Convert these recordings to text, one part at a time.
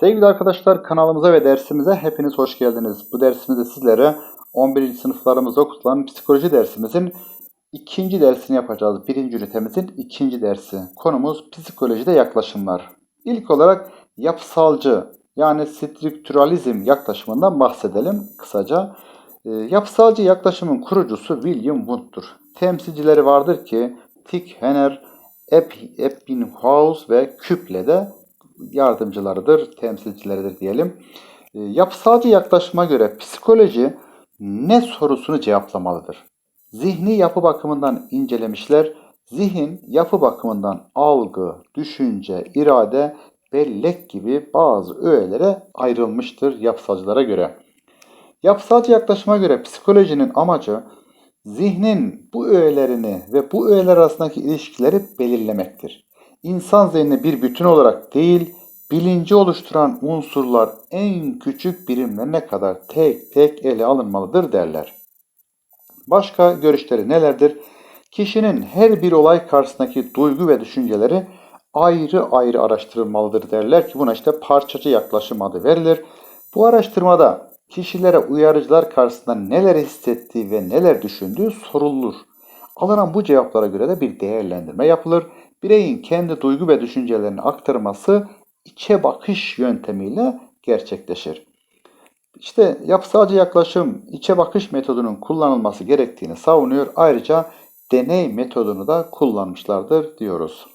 Sevgili arkadaşlar kanalımıza ve dersimize hepiniz hoş geldiniz. Bu dersimizde sizlere 11. sınıflarımızda okutulan psikoloji dersimizin ikinci dersini yapacağız. Birinci ünitemizin ikinci dersi. Konumuz psikolojide yaklaşımlar. İlk olarak yapısalcı yani strüktüralizm yaklaşımından bahsedelim kısaca. E, yapısalcı yaklaşımın kurucusu William Wundt'tur. Temsilcileri vardır ki Thich Henner, Ep- Ebbinghaus ve Küple de yardımcılarıdır, temsilcileridir diyelim. E, yapısalcı yaklaşıma göre psikoloji ne sorusunu cevaplamalıdır. Zihni yapı bakımından incelemişler. Zihin yapı bakımından algı, düşünce, irade, bellek gibi bazı öğelere ayrılmıştır yapısalcılara göre. Yapısalcı yaklaşıma göre psikolojinin amacı zihnin bu öğelerini ve bu öğeler arasındaki ilişkileri belirlemektir. İnsan zihni bir bütün olarak değil, bilinci oluşturan unsurlar en küçük birimlerine kadar tek tek ele alınmalıdır derler. Başka görüşleri nelerdir? Kişinin her bir olay karşısındaki duygu ve düşünceleri ayrı ayrı araştırılmalıdır derler ki buna işte parçacı yaklaşım adı verilir. Bu araştırmada kişilere uyarıcılar karşısında neler hissettiği ve neler düşündüğü sorulur. Alınan bu cevaplara göre de bir değerlendirme yapılır. Bireyin kendi duygu ve düşüncelerini aktarması içe bakış yöntemiyle gerçekleşir. İşte yapısalcı yaklaşım içe bakış metodunun kullanılması gerektiğini savunuyor. Ayrıca deney metodunu da kullanmışlardır diyoruz.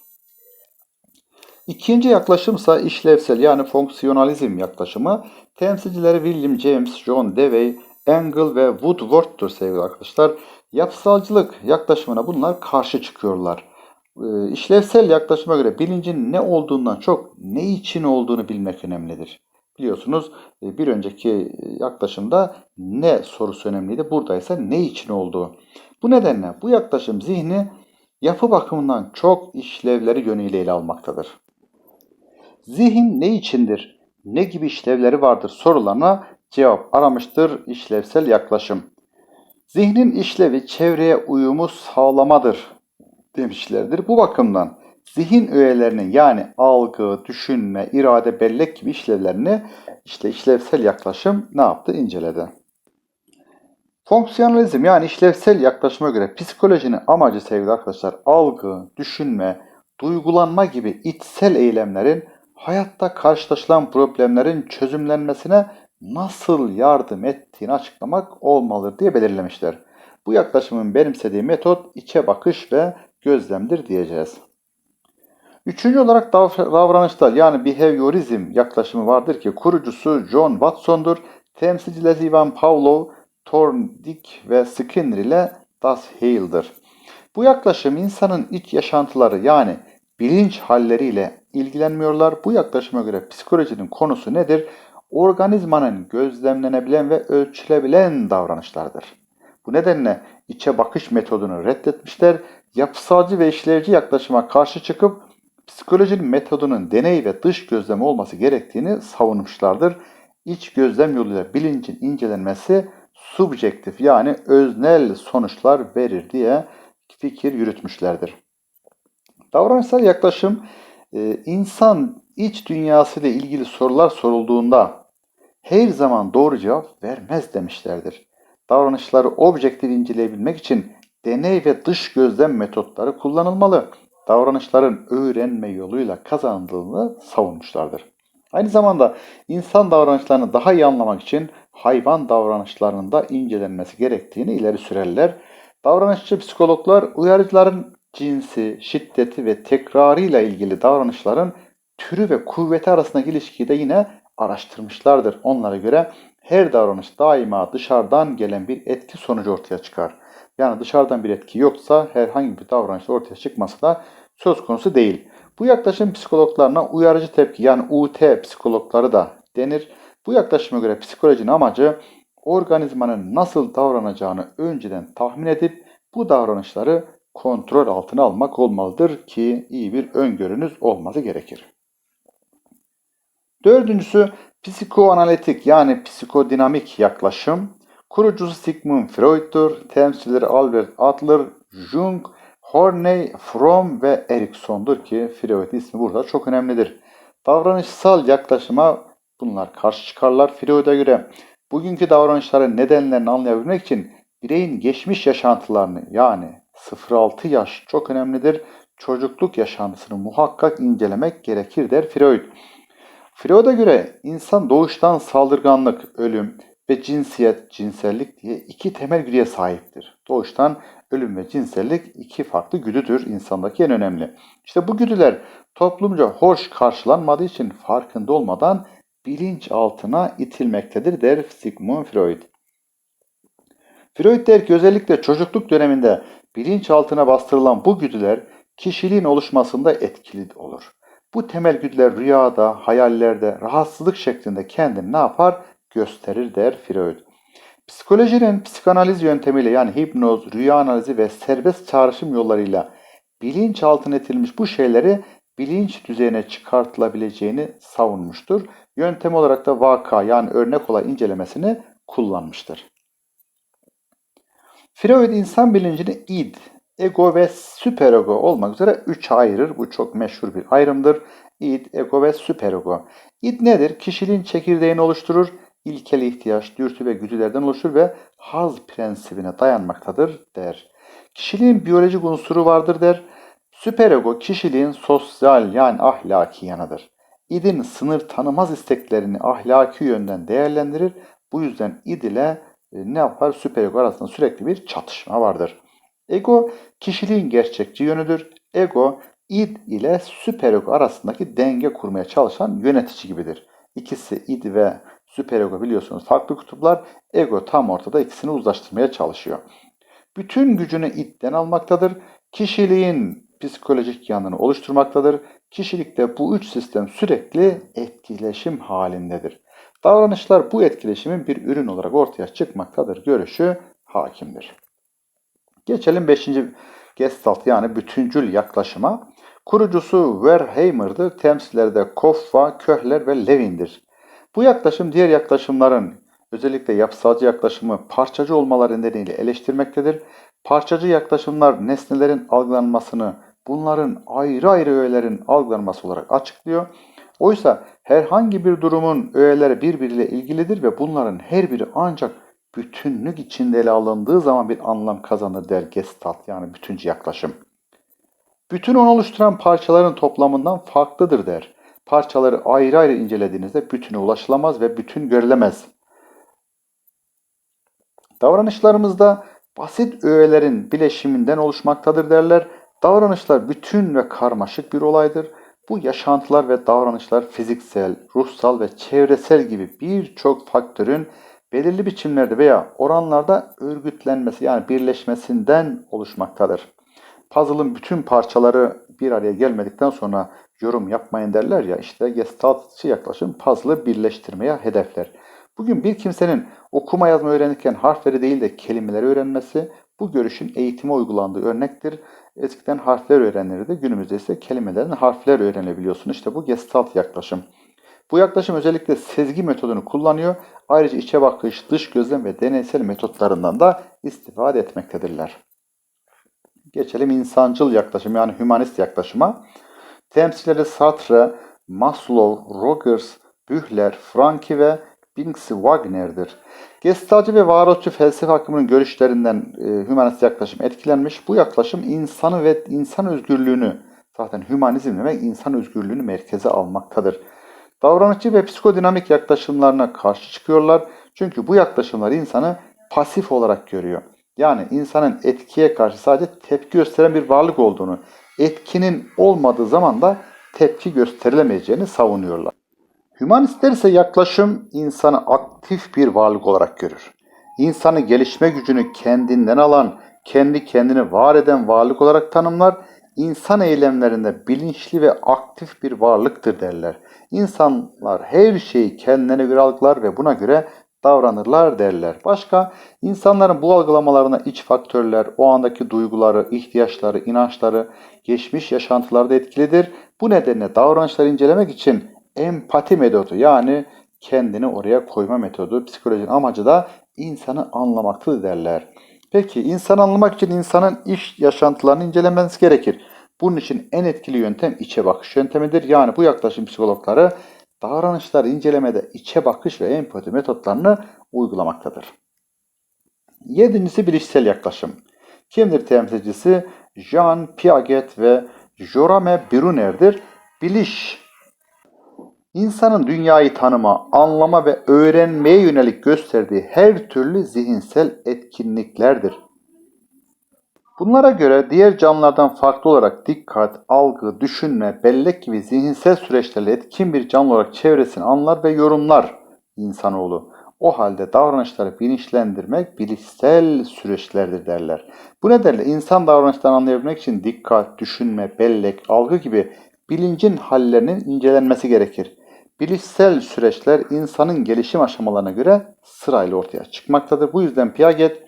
İkinci yaklaşımsa işlevsel yani fonksiyonalizm yaklaşımı. Temsilcileri William James, John Dewey, Engel ve Woodward'tur sevgili arkadaşlar. Yapısalcılık yaklaşımına bunlar karşı çıkıyorlar. Ee, işlevsel yaklaşıma göre bilincin ne olduğundan çok ne için olduğunu bilmek önemlidir. Biliyorsunuz e, bir önceki yaklaşımda ne sorusu önemliydi. Burada ise ne için olduğu. Bu nedenle bu yaklaşım zihni yapı bakımından çok işlevleri yönüyle ele almaktadır. Zihin ne içindir? Ne gibi işlevleri vardır sorularına cevap aramıştır işlevsel yaklaşım. Zihnin işlevi çevreye uyumu sağlamadır demişlerdir. Bu bakımdan zihin öğelerinin yani algı, düşünme, irade, bellek gibi işlevlerini işte işlevsel yaklaşım ne yaptı? inceledi. Fonksiyonalizm yani işlevsel yaklaşıma göre psikolojinin amacı sevgili arkadaşlar algı, düşünme, duygulanma gibi içsel eylemlerin hayatta karşılaşılan problemlerin çözümlenmesine nasıl yardım ettiğini açıklamak olmalıdır diye belirlemişler. Bu yaklaşımın benimsediği metot içe bakış ve gözlemdir diyeceğiz. Üçüncü olarak davranışlar yani behaviorizm yaklaşımı vardır ki kurucusu John Watson'dur. Temsilcileri Ivan Pavlov, Thorndike ve Skinner ile Das Hale'dır. Bu yaklaşım insanın iç yaşantıları yani bilinç halleriyle ilgilenmiyorlar. Bu yaklaşıma göre psikolojinin konusu nedir? Organizmanın gözlemlenebilen ve ölçülebilen davranışlardır. Bu nedenle içe bakış metodunu reddetmişler. Yapısalcı ve işlevci yaklaşıma karşı çıkıp psikolojinin metodunun deney ve dış gözlem olması gerektiğini savunmuşlardır. İç gözlem yoluyla bilincin incelenmesi subjektif yani öznel sonuçlar verir diye fikir yürütmüşlerdir. Davranışsal yaklaşım e, insan iç dünyası ile ilgili sorular sorulduğunda her zaman doğru cevap vermez demişlerdir. Davranışları objektif inceleyebilmek için deney ve dış gözlem metotları kullanılmalı. Davranışların öğrenme yoluyla kazanıldığını savunmuşlardır. Aynı zamanda insan davranışlarını daha iyi anlamak için hayvan davranışlarının da incelenmesi gerektiğini ileri sürerler. Davranışçı psikologlar uyarıcıların cinsi, şiddeti ve tekrarıyla ilgili davranışların türü ve kuvveti arasındaki ilişkiyi de yine araştırmışlardır. Onlara göre her davranış daima dışarıdan gelen bir etki sonucu ortaya çıkar. Yani dışarıdan bir etki yoksa herhangi bir davranış ortaya çıkması da söz konusu değil. Bu yaklaşım psikologlarına uyarıcı tepki yani UT psikologları da denir. Bu yaklaşıma göre psikolojinin amacı organizmanın nasıl davranacağını önceden tahmin edip bu davranışları kontrol altına almak olmalıdır ki iyi bir öngörünüz olması gerekir. Dördüncüsü psikoanalitik yani psikodinamik yaklaşım. Kurucusu Sigmund Freud'tur. Temsilcileri Albert Adler, Jung, Horney, Fromm ve Erikson'dur ki Freud ismi burada çok önemlidir. Davranışsal yaklaşıma bunlar karşı çıkarlar. Freud'a göre bugünkü davranışların nedenlerini anlayabilmek için bireyin geçmiş yaşantılarını yani 0-6 yaş çok önemlidir. Çocukluk yaşantısını muhakkak incelemek gerekir der Freud. Freud'a göre insan doğuştan saldırganlık, ölüm ve cinsiyet, cinsellik diye iki temel güdüye sahiptir. Doğuştan ölüm ve cinsellik iki farklı güdüdür insandaki en önemli. İşte bu güdüler toplumca hoş karşılanmadığı için farkında olmadan bilinç altına itilmektedir der Sigmund Freud. Freud der ki özellikle çocukluk döneminde bilinç altına bastırılan bu güdüler kişiliğin oluşmasında etkili olur. Bu temel güdüler rüyada, hayallerde, rahatsızlık şeklinde kendini ne yapar? Gösterir der Freud. Psikolojinin psikanaliz yöntemiyle yani hipnoz, rüya analizi ve serbest çağrışım yollarıyla bilinç altına itilmiş bu şeyleri bilinç düzeyine çıkartılabileceğini savunmuştur. Yöntem olarak da vaka yani örnek olay incelemesini kullanmıştır. Freud insan bilincini id, ego ve süperego olmak üzere üçe ayırır. Bu çok meşhur bir ayrımdır. İd, ego ve süperego. İd nedir? Kişiliğin çekirdeğini oluşturur. İlkel ihtiyaç, dürtü ve güdülerden oluşur ve haz prensibine dayanmaktadır der. Kişiliğin biyolojik unsuru vardır der. Süperego kişiliğin sosyal yani ahlaki yanıdır. İdin sınır tanımaz isteklerini ahlaki yönden değerlendirir. Bu yüzden id ile e, ne yapar? Süperego arasında sürekli bir çatışma vardır. Ego kişiliğin gerçekçi yönüdür. Ego id ile süperego arasındaki denge kurmaya çalışan yönetici gibidir. İkisi id ve süperego biliyorsunuz farklı kutuplar. Ego tam ortada ikisini uzlaştırmaya çalışıyor. Bütün gücünü idden almaktadır. Kişiliğin psikolojik yanını oluşturmaktadır. Kişilikte bu üç sistem sürekli etkileşim halindedir. Davranışlar bu etkileşimin bir ürün olarak ortaya çıkmaktadır. Görüşü hakimdir. Geçelim 5. Gestalt yani bütüncül yaklaşıma. Kurucusu Wertheimer'dır. Temsilleri de Koffa, Köhler ve Levin'dir. Bu yaklaşım diğer yaklaşımların özellikle yapısalcı yaklaşımı parçacı olmaları nedeniyle eleştirmektedir. Parçacı yaklaşımlar nesnelerin algılanmasını bunların ayrı ayrı öğelerin algılanması olarak açıklıyor. Oysa herhangi bir durumun öğeleri birbiriyle ilgilidir ve bunların her biri ancak bütünlük içinde ele alındığı zaman bir anlam kazanır der Gestalt yani bütüncü yaklaşım. Bütün onu oluşturan parçaların toplamından farklıdır der. Parçaları ayrı ayrı incelediğinizde bütüne ulaşılamaz ve bütün görülemez. Davranışlarımızda basit öğelerin bileşiminden oluşmaktadır derler. Davranışlar bütün ve karmaşık bir olaydır. Bu yaşantılar ve davranışlar fiziksel, ruhsal ve çevresel gibi birçok faktörün belirli biçimlerde veya oranlarda örgütlenmesi yani birleşmesinden oluşmaktadır. Puzzle'ın bütün parçaları bir araya gelmedikten sonra yorum yapmayın derler ya işte gestaltçı yaklaşım puzzle'ı birleştirmeye hedefler. Bugün bir kimsenin okuma yazma öğrenirken harfleri değil de kelimeleri öğrenmesi bu görüşün eğitime uygulandığı örnektir. Eskiden harfler öğrenirdi. Günümüzde ise kelimelerin harfler öğrenebiliyorsun. İşte bu gestalt yaklaşım. Bu yaklaşım özellikle sezgi metodunu kullanıyor. Ayrıca içe bakış, dış gözlem ve deneysel metotlarından da istifade etmektedirler. Geçelim insancıl yaklaşım yani hümanist yaklaşıma. Temsilleri Sartre, Maslow, Rogers, Bühler, Franki ve Binksy Wagner'dir. Gestalcı ve varoluşçu felsefe akımının görüşlerinden e, hümanist yaklaşım etkilenmiş. Bu yaklaşım insanı ve insan özgürlüğünü, zaten hümanizm demek insan özgürlüğünü merkeze almaktadır. Davranışçı ve psikodinamik yaklaşımlarına karşı çıkıyorlar. Çünkü bu yaklaşımlar insanı pasif olarak görüyor. Yani insanın etkiye karşı sadece tepki gösteren bir varlık olduğunu, etkinin olmadığı zaman da tepki gösterilemeyeceğini savunuyorlar. Hümanistler ise yaklaşım insanı aktif bir varlık olarak görür. İnsanı gelişme gücünü kendinden alan, kendi kendini var eden varlık olarak tanımlar. İnsan eylemlerinde bilinçli ve aktif bir varlıktır derler. İnsanlar her şeyi kendilerine göre algılar ve buna göre davranırlar derler. Başka insanların bu algılamalarına iç faktörler, o andaki duyguları, ihtiyaçları, inançları, geçmiş yaşantıları da etkilidir. Bu nedenle davranışları incelemek için empati metodu yani kendini oraya koyma metodu. Psikolojinin amacı da insanı anlamaktır derler. Peki insanı anlamak için insanın iş yaşantılarını incelemeniz gerekir. Bunun için en etkili yöntem içe bakış yöntemidir. Yani bu yaklaşım psikologları davranışları incelemede içe bakış ve empati metotlarını uygulamaktadır. Yedincisi bilişsel yaklaşım. Kimdir temsilcisi? Jean Piaget ve Jorame Bruner'dir. Biliş, insanın dünyayı tanıma, anlama ve öğrenmeye yönelik gösterdiği her türlü zihinsel etkinliklerdir. Bunlara göre diğer canlılardan farklı olarak dikkat, algı, düşünme, bellek gibi zihinsel süreçlerle etkin bir canlı olarak çevresini anlar ve yorumlar insanoğlu. O halde davranışları bilinçlendirmek bilişsel süreçlerdir derler. Bu nedenle insan davranışlarını anlayabilmek için dikkat, düşünme, bellek, algı gibi bilincin hallerinin incelenmesi gerekir. Bilişsel süreçler insanın gelişim aşamalarına göre sırayla ortaya çıkmaktadır. Bu yüzden Piaget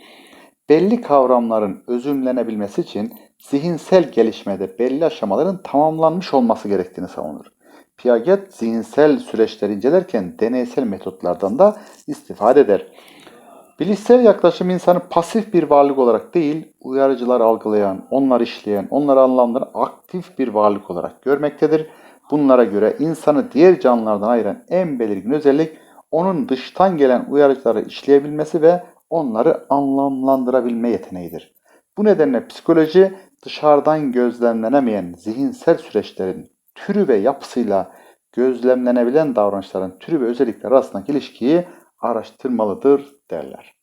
belli kavramların özümlenebilmesi için zihinsel gelişmede belli aşamaların tamamlanmış olması gerektiğini savunur. Piaget zihinsel süreçleri incelerken deneysel metotlardan da istifade eder. Bilişsel yaklaşım insanı pasif bir varlık olarak değil, uyarıcılar algılayan, onlar işleyen, onları anlamlandıran aktif bir varlık olarak görmektedir. Bunlara göre insanı diğer canlılardan ayıran en belirgin özellik onun dıştan gelen uyarıcıları işleyebilmesi ve onları anlamlandırabilme yeteneğidir. Bu nedenle psikoloji dışarıdan gözlemlenemeyen zihinsel süreçlerin türü ve yapısıyla gözlemlenebilen davranışların türü ve özellikler arasındaki ilişkiyi araştırmalıdır derler.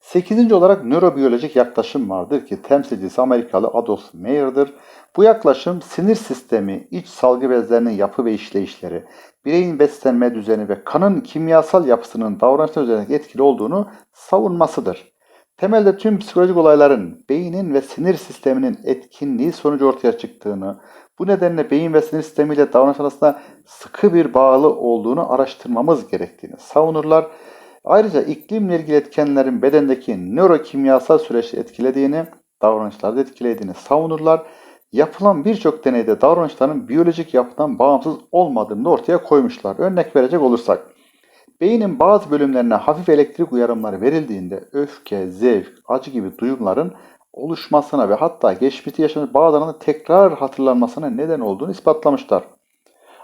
Sekizinci olarak nörobiyolojik yaklaşım vardır ki temsilcisi Amerikalı Adolf Meyer'dır. Bu yaklaşım sinir sistemi, iç salgı bezlerinin yapı ve işleyişleri, bireyin beslenme düzeni ve kanın kimyasal yapısının davranışlar üzerinde etkili olduğunu savunmasıdır. Temelde tüm psikolojik olayların beynin ve sinir sisteminin etkinliği sonucu ortaya çıktığını, bu nedenle beyin ve sinir sistemiyle davranış arasında sıkı bir bağlı olduğunu araştırmamız gerektiğini savunurlar. Ayrıca iklimle ilgili etkenlerin bedendeki nörokimyasal süreçte etkilediğini, davranışlarda etkilediğini savunurlar. Yapılan birçok deneyde davranışların biyolojik yapıdan bağımsız olmadığını ortaya koymuşlar. Örnek verecek olursak, beynin bazı bölümlerine hafif elektrik uyarımları verildiğinde öfke, zevk, acı gibi duyumların oluşmasına ve hatta geçmişte yaşanan bazılarının tekrar hatırlanmasına neden olduğunu ispatlamışlar.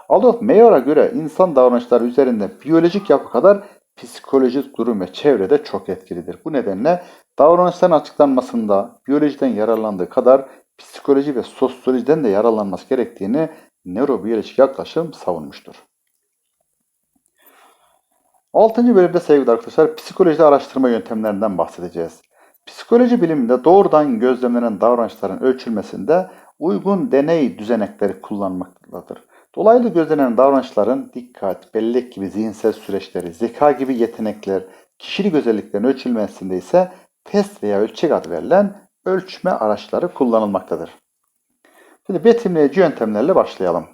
Adolf Meyer'a göre insan davranışları üzerinde biyolojik yapı kadar psikolojik durum ve çevrede çok etkilidir. Bu nedenle davranışların açıklanmasında biyolojiden yararlandığı kadar psikoloji ve sosyolojiden de yararlanması gerektiğini nörobiyolojik yaklaşım savunmuştur. Altıncı bölümde sevgili arkadaşlar psikolojide araştırma yöntemlerinden bahsedeceğiz. Psikoloji biliminde doğrudan gözlemlenen davranışların ölçülmesinde uygun deney düzenekleri kullanmaktadır. Dolaylı gözlenen davranışların dikkat, bellek gibi zihinsel süreçleri, zeka gibi yetenekler, kişilik özelliklerin ölçülmesinde ise test veya ölçek adı verilen ölçme araçları kullanılmaktadır. Şimdi betimleyici yöntemlerle başlayalım.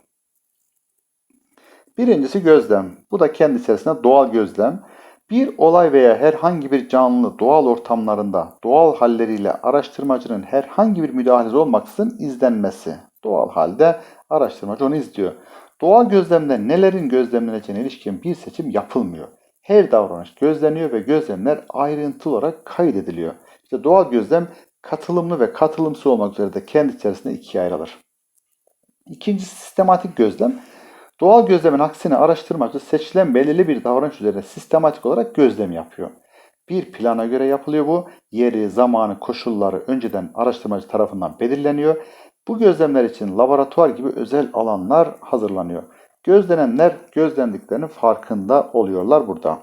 Birincisi gözlem. Bu da kendi içerisinde doğal gözlem. Bir olay veya herhangi bir canlı doğal ortamlarında doğal halleriyle araştırmacının herhangi bir müdahalesi olmaksızın izlenmesi. Doğal halde araştırmacı onu izliyor. Doğal gözlemde nelerin gözlemleneceğine ilişkin bir seçim yapılmıyor. Her davranış gözleniyor ve gözlemler ayrıntılı olarak kaydediliyor. İşte doğal gözlem katılımlı ve katılımsız olmak üzere de kendi içerisinde ikiye ayrılır. İkincisi sistematik gözlem. Doğal gözlemin aksine araştırmacı seçilen belirli bir davranış üzerine sistematik olarak gözlem yapıyor. Bir plana göre yapılıyor bu. Yeri, zamanı, koşulları önceden araştırmacı tarafından belirleniyor. Bu gözlemler için laboratuvar gibi özel alanlar hazırlanıyor. Gözlenenler gözlendiklerinin farkında oluyorlar burada.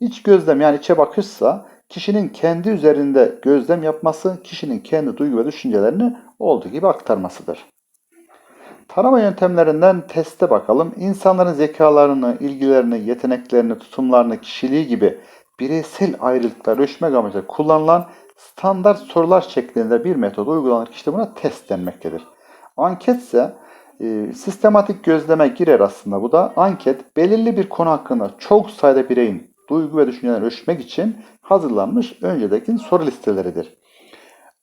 İç gözlem yani içe bakışsa kişinin kendi üzerinde gözlem yapması, kişinin kendi duygu ve düşüncelerini olduğu gibi aktarmasıdır. Tarama yöntemlerinden teste bakalım. İnsanların zekalarını, ilgilerini, yeteneklerini, tutumlarını, kişiliği gibi bireysel ayrılıklar ölçmek amacıyla kullanılan standart sorular şeklinde bir metod uygulanır. İşte buna test denmektedir. Anket ise e, sistematik gözleme girer aslında bu da. Anket belirli bir konu hakkında çok sayıda bireyin duygu ve düşüncelerini ölçmek için hazırlanmış öncedeki soru listeleridir.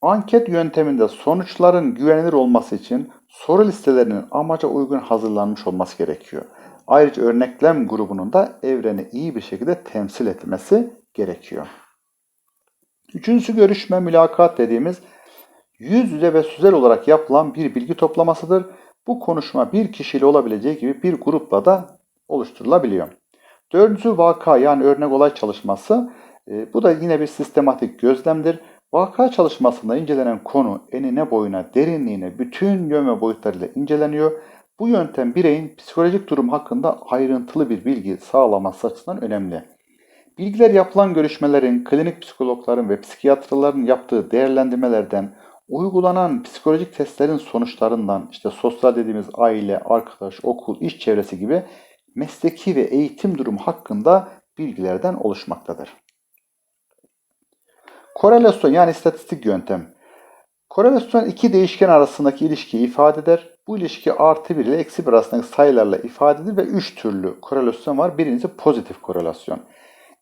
Anket yönteminde sonuçların güvenilir olması için soru listelerinin amaca uygun hazırlanmış olması gerekiyor. Ayrıca örneklem grubunun da evreni iyi bir şekilde temsil etmesi gerekiyor. Üçüncüsü görüşme, mülakat dediğimiz yüz yüze ve sözel olarak yapılan bir bilgi toplamasıdır. Bu konuşma bir kişiyle olabileceği gibi bir grupla da oluşturulabiliyor. Dördüncüsü vaka yani örnek olay çalışması. E, bu da yine bir sistematik gözlemdir. Vaka çalışmasında incelenen konu enine boyuna, derinliğine, bütün yön ve boyutlarıyla inceleniyor. Bu yöntem bireyin psikolojik durum hakkında ayrıntılı bir bilgi sağlaması açısından önemli. Bilgiler yapılan görüşmelerin, klinik psikologların ve psikiyatrların yaptığı değerlendirmelerden, uygulanan psikolojik testlerin sonuçlarından, işte sosyal dediğimiz aile, arkadaş, okul, iş çevresi gibi mesleki ve eğitim durumu hakkında bilgilerden oluşmaktadır. Korelasyon yani istatistik yöntem. Korelasyon iki değişken arasındaki ilişkiyi ifade eder. Bu ilişki artı 1 ile eksi 1 arasındaki sayılarla ifade edilir ve 3 türlü korelasyon var. Birincisi pozitif korelasyon.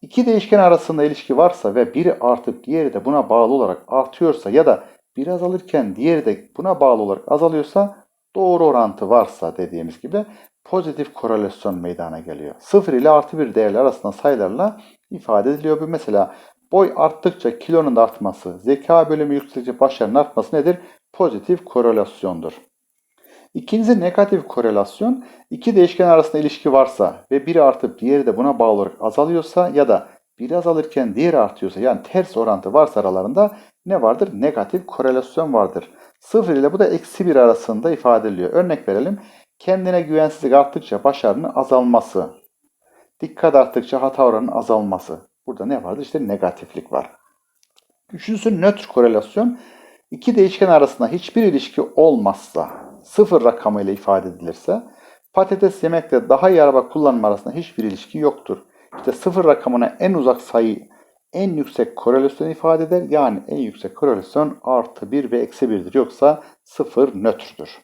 İki değişken arasında ilişki varsa ve biri artıp diğeri de buna bağlı olarak artıyorsa ya da biri azalırken diğeri de buna bağlı olarak azalıyorsa doğru orantı varsa dediğimiz gibi pozitif korelasyon meydana geliyor. 0 ile artı 1 değerler arasında sayılarla ifade ediliyor. Bu mesela boy arttıkça kilonun da artması, zeka bölümü yükseldikçe başarının artması nedir? Pozitif korelasyondur. İkincisi negatif korelasyon. İki değişken arasında ilişki varsa ve biri artıp diğeri de buna bağlı olarak azalıyorsa ya da biri azalırken diğeri artıyorsa yani ters orantı varsa aralarında ne vardır? Negatif korelasyon vardır. Sıfır ile bu da eksi bir arasında ifade ediliyor. Örnek verelim. Kendine güvensizlik arttıkça başarının azalması. Dikkat arttıkça hata oranının azalması. Burada ne vardır? İşte negatiflik var. Üçüncüsü nötr korelasyon. İki değişken arasında hiçbir ilişki olmazsa, sıfır rakamıyla ifade edilirse, patates yemekle daha iyi araba kullanma arasında hiçbir ilişki yoktur. İşte sıfır rakamına en uzak sayı en yüksek korelasyon ifade eder. Yani en yüksek korelasyon artı 1 ve eksi 1'dir. Yoksa sıfır nötrdür.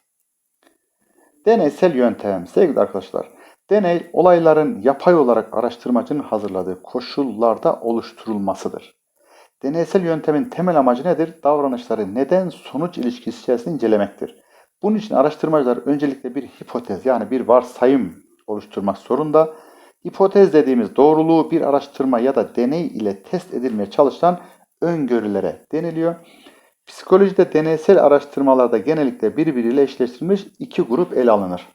Deneysel yöntem. Sevgili arkadaşlar, deney olayların yapay olarak araştırmacının hazırladığı koşullarda oluşturulmasıdır. Deneysel yöntemin temel amacı nedir? Davranışları neden-sonuç ilişkisi içerisinde incelemektir. Bunun için araştırmacılar öncelikle bir hipotez yani bir varsayım oluşturmak zorunda. Hipotez dediğimiz doğruluğu bir araştırma ya da deney ile test edilmeye çalışılan öngörülere deniliyor. Psikolojide deneysel araştırmalarda genellikle birbiriyle eşleştirilmiş iki grup ele alınır.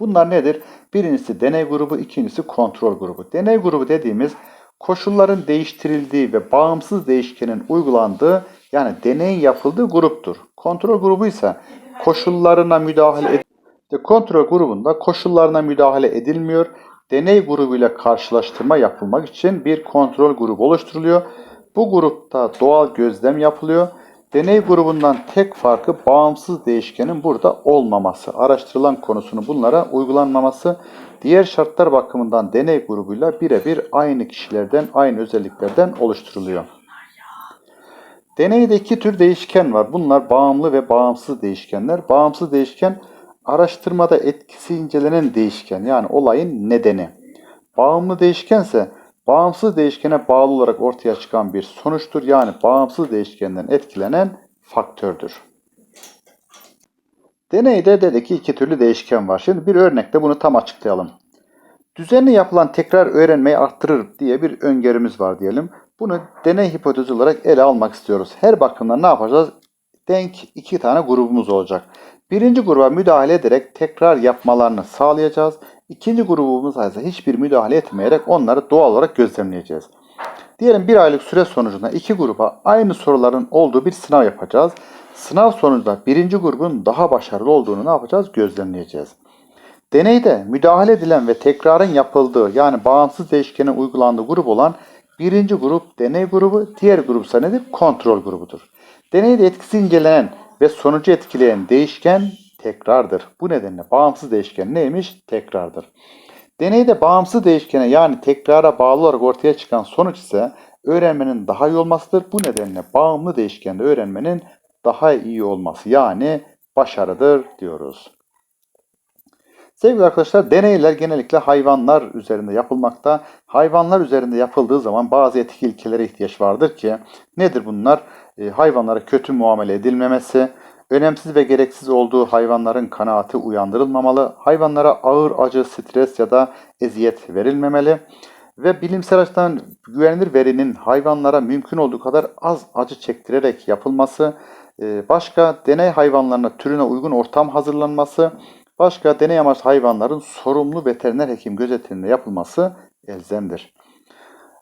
Bunlar nedir? Birincisi deney grubu, ikincisi kontrol grubu. Deney grubu dediğimiz koşulların değiştirildiği ve bağımsız değişkenin uygulandığı yani deney yapıldığı gruptur. Kontrol grubu ise koşullarına müdahale ed- Kontrol grubunda koşullarına müdahale edilmiyor. Deney grubuyla karşılaştırma yapılmak için bir kontrol grubu oluşturuluyor. Bu grupta doğal gözlem yapılıyor. Deney grubundan tek farkı bağımsız değişkenin burada olmaması. Araştırılan konusunun bunlara uygulanmaması. Diğer şartlar bakımından deney grubuyla birebir aynı kişilerden, aynı özelliklerden oluşturuluyor. Deneyde iki tür değişken var. Bunlar bağımlı ve bağımsız değişkenler. Bağımsız değişken araştırmada etkisi incelenen değişken yani olayın nedeni. Bağımlı değişkense bağımsız değişkene bağlı olarak ortaya çıkan bir sonuçtur. Yani bağımsız değişkenden etkilenen faktördür. Deneyde dedik ki iki türlü değişken var. Şimdi bir örnekte bunu tam açıklayalım. Düzenli yapılan tekrar öğrenmeyi arttırır diye bir öngörümüz var diyelim. Bunu deney hipotezi olarak ele almak istiyoruz. Her bakımdan ne yapacağız? Denk iki tane grubumuz olacak. Birinci gruba müdahale ederek tekrar yapmalarını sağlayacağız. İkinci grubumuz ise hiçbir müdahale etmeyerek onları doğal olarak gözlemleyeceğiz. Diyelim bir aylık süre sonucunda iki gruba aynı soruların olduğu bir sınav yapacağız. Sınav sonucunda birinci grubun daha başarılı olduğunu ne yapacağız? Gözlemleyeceğiz. Deneyde müdahale edilen ve tekrarın yapıldığı yani bağımsız değişkenin uygulandığı grup olan birinci grup deney grubu, diğer grup ise nedir? Kontrol grubudur. Deneyde etkisi incelenen ve sonucu etkileyen değişken tekrardır. Bu nedenle bağımsız değişken neymiş? Tekrardır. Deneyde bağımsız değişkene yani tekrara bağlı olarak ortaya çıkan sonuç ise öğrenmenin daha iyi olmasıdır. Bu nedenle bağımlı değişkende öğrenmenin daha iyi olması yani başarıdır diyoruz. Sevgili arkadaşlar deneyler genellikle hayvanlar üzerinde yapılmakta. Hayvanlar üzerinde yapıldığı zaman bazı etik ilkelere ihtiyaç vardır ki nedir bunlar? E, hayvanlara kötü muamele edilmemesi, önemsiz ve gereksiz olduğu hayvanların kanaati uyandırılmamalı, hayvanlara ağır acı, stres ya da eziyet verilmemeli ve bilimsel açıdan güvenilir verinin hayvanlara mümkün olduğu kadar az acı çektirerek yapılması, Ee, Başka deney hayvanlarına türüne uygun ortam hazırlanması, başka deney amaçlı hayvanların sorumlu veteriner hekim gözetiminde yapılması elzemdir.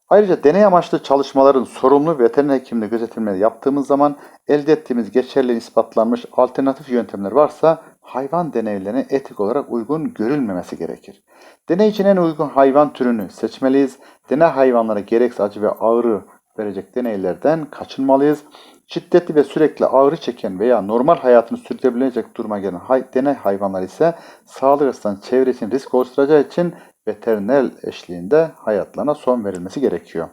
Ayrıca deney amaçlı çalışmaların sorumlu veteriner hekimle gözetimleri yaptığımız zaman elde ettiğimiz geçerli ispatlanmış alternatif yöntemler varsa hayvan deneylerine etik olarak uygun görülmemesi gerekir. Deney için en uygun hayvan türünü seçmeliyiz. Deney hayvanlara gereksiz acı ve ağrı verecek deneylerden kaçınmalıyız. Şiddetli ve sürekli ağrı çeken veya normal hayatını sürdürebilecek duruma gelen hay- deney hayvanlar ise sağlık açısından çevre için risk oluşturacağı için veteriner eşliğinde hayatlarına son verilmesi gerekiyor.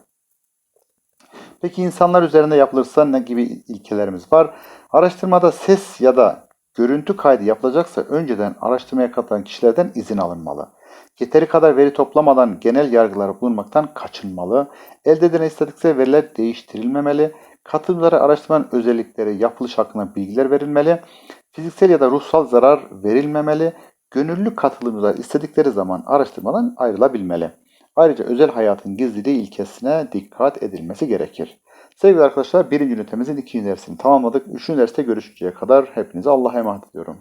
Peki insanlar üzerinde yapılırsa ne gibi ilkelerimiz var? Araştırmada ses ya da görüntü kaydı yapılacaksa önceden araştırmaya katılan kişilerden izin alınmalı. Yeteri kadar veri toplamadan genel yargılara bulunmaktan kaçınmalı. Elde edilen istatistiksel veriler değiştirilmemeli. Katılımcılara araştırmanın özellikleri, yapılış hakkında bilgiler verilmeli. Fiziksel ya da ruhsal zarar verilmemeli. Gönüllü katılımcılar istedikleri zaman araştırmadan ayrılabilmeli. Ayrıca özel hayatın gizliliği ilkesine dikkat edilmesi gerekir. Sevgili arkadaşlar birinci ünitemizin ikinci dersini tamamladık. Üçüncü derste görüşünceye kadar hepinize Allah'a emanet ediyorum.